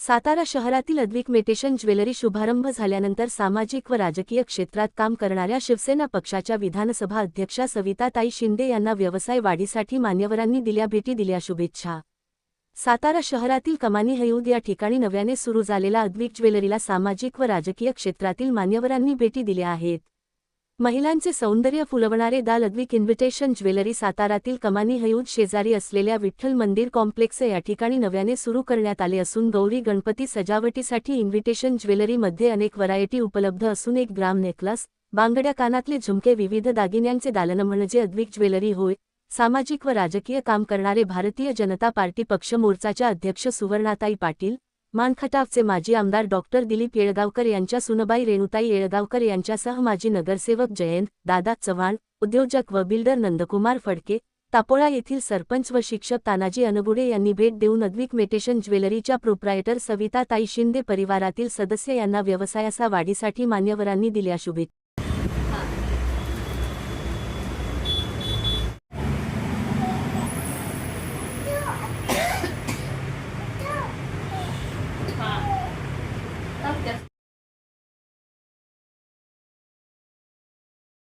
सातारा शहरातील अद्विक मेटेशन ज्वेलरी शुभारंभ झाल्यानंतर सामाजिक व राजकीय क्षेत्रात काम करणाऱ्या शिवसेना पक्षाच्या विधानसभा अध्यक्षा सविताताई शिंदे यांना व्यवसाय वाढीसाठी मान्यवरांनी दिल्या भेटी दिल्या शुभेच्छा. सातारा शहरातील कमानी हयूद या ठिकाणी नव्याने सुरू झालेला अद्विक ज्वेलरीला सामाजिक व राजकीय क्षेत्रातील मान्यवरांनी भेटी दिल्या आहेत. महिलांचे सौंदर्य फुलवणारे दाल अद्विक इन्व्हिटेशन ज्वेलरी सातारातील कमानी हयूद शेजारी असलेल्या विठ्ठल मंदिर कॉम्प्लेक्स या ठिकाणी नव्याने सुरू करण्यात आले असून गौरी गणपती सजावटीसाठी इन्व्हिटेशन ज्वेलरीमध्ये अनेक व्हरायटी उपलब्ध असून एक ग्राम नेकलस बांगड्या कानातले झुमके विविध दागिन्यांचे दालन म्हणजे अद्विक ज्वेलरी होय. सामाजिक व राजकीय काम करणारे भारतीय जनता पार्टी पक्ष मोर्चाच्या अध्यक्ष सुवर्णाताई पाटील मानखटावचे माजी आमदार डॉक्टर दिलीप येळगावकर यांच्या सुनबाई रेणुताई येळगावकर यांच्यासह माजी नगरसेवक जयंत दादा चव्हाण उद्योजक व बिल्डर नंदकुमार फडके तापोळा येथील सरपंच व शिक्षक तानाजी अनगुडे यांनी भेट देऊन अद्विक मेटेशन ज्वेलरीच्या प्रोप्रायटर सविता ताई शिंदे परिवारातील सदस्य यांना व्यवसायाचा वाढीसाठी मान्यवरांनी दिल्या शुभेच्छा. gracias.